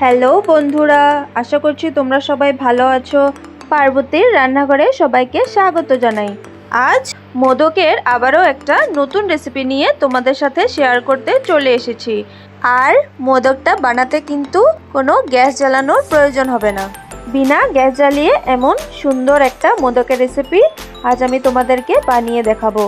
Hello বন্ধুরা, আশা করছি তোমরা সবাই ভালো আছো। পার্বতীর রান্নাঘরে সবাইকে স্বাগত জানাই। আজ মোদকের আবারও একটা নতুন রেসিপি নিয়ে তোমাদের সাথে শেয়ার করতে চলে এসেছি। আর মোদকটা বানাতে কিন্তু কোনো গ্যাস জ্বালানোর প্রয়োজন হবে না। বিনা গ্যাস জ্বালিয়ে এমন সুন্দর একটা মোদকের রেসিপি আজ আমি তোমাদেরকে বানিয়ে দেখাবো।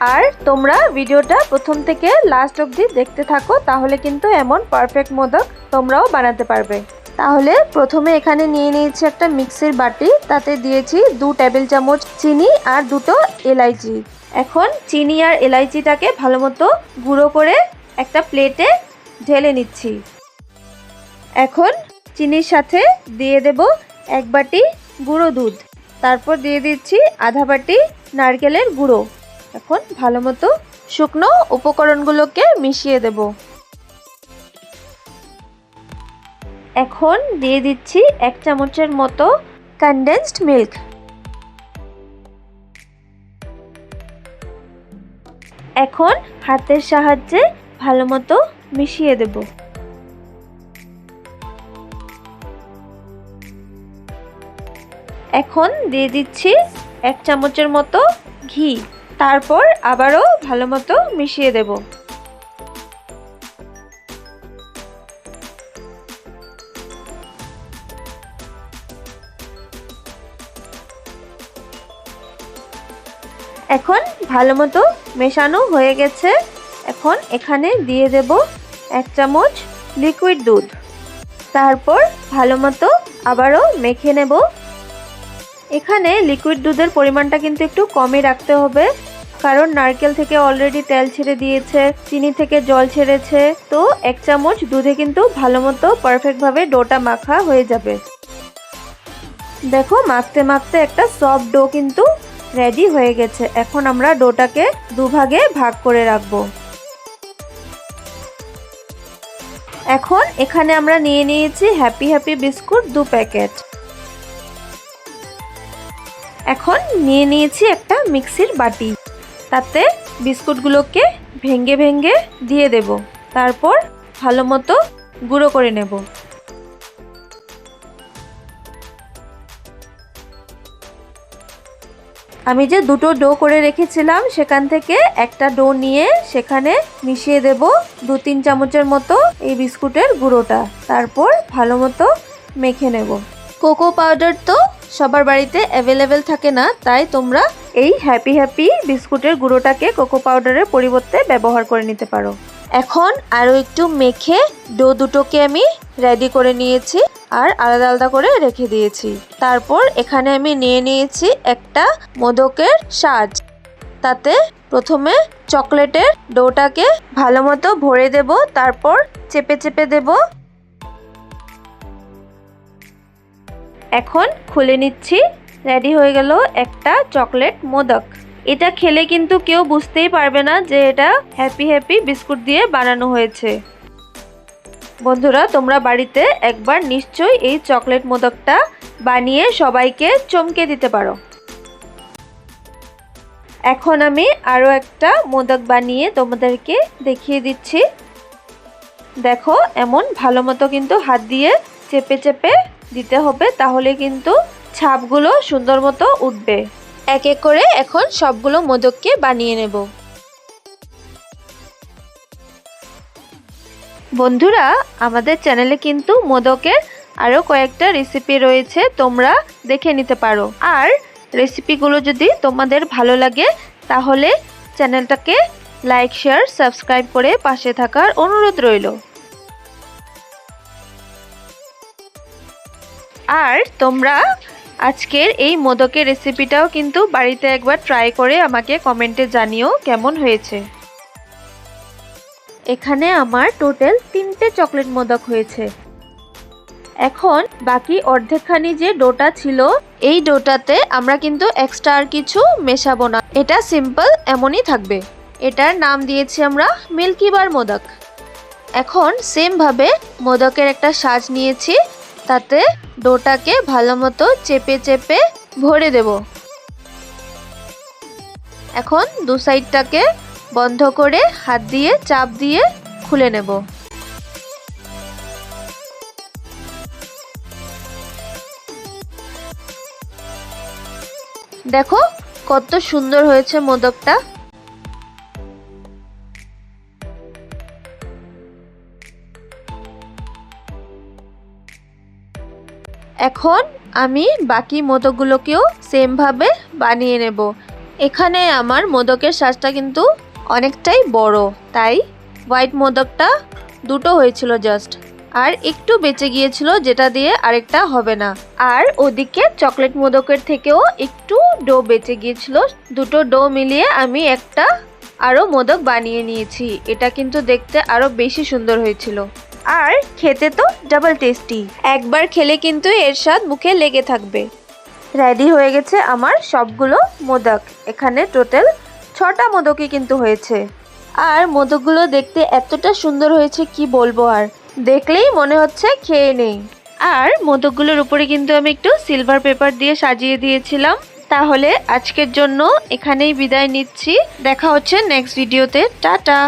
আর তোমরা ভিডিওটা প্রথম থেকে লাস্ট অবধি দেখতে থাকো, তাহলে কিন্তু এমন পারফেক্ট মোদক তোমরাও বানাতে পারবে। তাহলে প্রথমে এখানে নিয়ে নিয়েছি একটা মিক্সির বাটি, তাতে দিয়েছি দু টেবিল চামচ চিনি আর দুটো এলাইচি। এখন চিনি আর এলাইচিটাকে ভালো মতো গুঁড়ো করে একটা প্লেটে ঢেলে নিচ্ছি। এখন চিনির সাথে দিয়ে দেব এক বাটি গুঁড়ো দুধ। তারপর দিয়ে দিচ্ছি আধা বাটি নারকেলের গুঁড়ো। এখন ভালো মতো শুকনো উপকরণগুলোকে মিশিয়ে দেব। এখন দিয়ে দিচ্ছি এক চামচের মতো কনডেন্সড মিল্ক এখন হাতের সাহায্যে ভালো মতো মিশিয়ে দেব। এখন দিয়ে দিচ্ছি এক চামচের মতো ঘি। তারপর আবারও ভালো মতো মিশিয়ে দেব। এখন ভালো মতো মেশানো হয়ে গেছে। এখন এখানে দিয়ে দেব এক চামচ লিকুইড দুধ। তারপর ভালো মতো আবারও মেখে নেব। এখানে লিকুইড দুধের পরিমাণটা কিন্তু একটু কমই রাখতে হবে। কারণ নারকেল থেকে অলরেডি তেল ছেড়ে দিয়েছে, চিনি থেকে জল ছেড়েছে, তো এক চামচ দুধে কিন্তু ভালো মতো পারফেক্টভাবে ডোটা মাখা হয়ে যাবে। দেখো, মাখতে মাখতে একটা সফট ডো কিন্তু রেডি হয়ে গেছে। এখন আমরা ডোটাকে দুভাগে ভাগ করে রাখব। এখন এখানে আমরা নিয়ে নিয়েছি হ্যাপি হ্যাপি বিস্কুট দু প্যাকেট এখন নিয়ে নিয়েছি একটা মিক্সির বাটি। তাতে বিস্কুটগুলোকে ভেঙ্গে ভেঙ্গে দিয়ে দেব। তারপর ভালো মতো গুঁড়ো করে নেব। আমি যে দুটো ডো করে রেখেছিলাম, সেখান থেকে একটা ডো নিয়ে সেখানে মিশিয়ে দেব দু তিন চামচের মতো এই বিস্কুটের গুঁড়োটা। তারপর ভালো মতো মেখে নেব। কোকো পাউডার তো সবার বাড়িতে অ্যাভেলেবেল থাকে না, তাই তোমরা এই হ্যাপি হ্যাপি বিস্কুটের গুঁড়োটাকে কোকো পাউডারের পরিবর্তে ব্যবহার করে নিতে পারো। এখন আরও একটু মেখে ডো দুটোকে আমি রেডি করে নিয়েছি আর আলাদা আলাদা করে রেখে দিয়েছি। তারপর এখানে আমি নিয়ে নিয়েছি একটা মোদকের সাজ। তাতে প্রথমে চকলেটের ডোটাকে ভালো মতো ভরে দেব, তারপর চেপে চেপে দেব এখন খুলে নিচ্ছি। রেডি হয়ে গেল একটা চকলেট মোদক। এটা খেলে কিন্তু কেউ বুঝতেই পারবে না যে এটা হ্যাপি হ্যাপি বিস্কুট দিয়ে বানানো হয়েছে। বন্ধুরা, তোমরা বাড়িতে একবার নিশ্চয়ই এই চকলেট মোদকটা বানিয়ে সবাইকে চমকে দিতে পারো। এখন আমি আরও একটা মোদক বানিয়ে তোমাদেরকে দেখিয়ে দিচ্ছি। দেখো, এমন ভালো মতো কিন্তু হাত দিয়ে চেপে চেপে দিতে হবে, তাহলে কিন্তু ছাপগুলো সুন্দর মতো উঠবে। এক এক করে এখন সবগুলো মোদককে বানিয়ে নেব। বন্ধুরা, আমাদের চ্যানেলে কিন্তু মোদকের আরও কয়েকটা রেসিপি রয়েছে, তোমরা দেখে নিতে পারো। আর রেসিপিগুলো যদি তোমাদের ভালো লাগে, তাহলে চ্যানেলটাকে লাইক শেয়ার সাবস্ক্রাইব করে পাশে থাকার অনুরোধ রইল। আর তোমরা আজকের এই মোদকের রেসিপিটাও কিন্তু বাড়িতে একবার ট্রাই করে আমাকে কমেন্টে জানিও কেমন হয়েছে। এখানে আমার টোটাল তিনটে চকলেট মোদক হয়েছে। এখন বাকি অর্ধেকখানি যে ডোটা ছিল, এই ডোটাতে আমরা কিন্তু এক্সট্রা আর কিছু মেশাবো না। এটা সিম্পল এমনই থাকবে। এটার নাম দিয়েছি আমরা মিল্কিবার মোদক। এখন সেমভাবে মোদকের একটা সাজ নিয়েছি। তাতে ডোটাকে ভালো মতো চেপে চেপে ভরে দেব। এখন দু সাইডটাকে বন্ধ করে হাত দিয়ে চাপ দিয়ে খুলে নেব। দেখো কত সুন্দর হয়েছে মোদকটা। এখন আমি বাকি মোদকগুলোকেও সেমভাবে বানিয়ে নেব। এখানে আমার মোদকের সাজটা কিন্তু অনেকটাই বড়, তাই হোয়াইট মোদকটা দুটো হয়েছিল জাস্ট আর একটু বেঁচে গিয়েছিল, যেটা দিয়ে আরেকটা হবে না। আর ওদিকে চকলেট মোদকের থেকেও একটু ডো বেঁচে গিয়েছিল, দুটো ডো মিলিয়ে আমি একটা আরও মোদক বানিয়ে নিয়েছি। এটা কিন্তু দেখতে আরও বেশি সুন্দর হয়েছিল। আর খেতে তো ডাবল টেস্টি একবার খেলে কিন্তু এর স্বাদ মুখে লেগে থাকবে। রেডি হয়ে গেছে আমার সবগুলো মোদক। এখানে টোটাল ছটা মোদকই কিন্তু হয়েছে। আর মোদকগুলো দেখতে এতটা সুন্দর হয়েছে কি বলব আর? দেখলেই মনে হচ্ছে খেয়ে নেই। আর মোদকগুলোর উপরে কিন্তু আমি একটু সিলভার পেপার দিয়ে সাজিয়ে দিয়েছিলাম। তাহলে আজকের জন্য এখানেই বিদায় নিচ্ছি। দেখা হচ্ছে নেক্সট ভিডিওতে টাটা!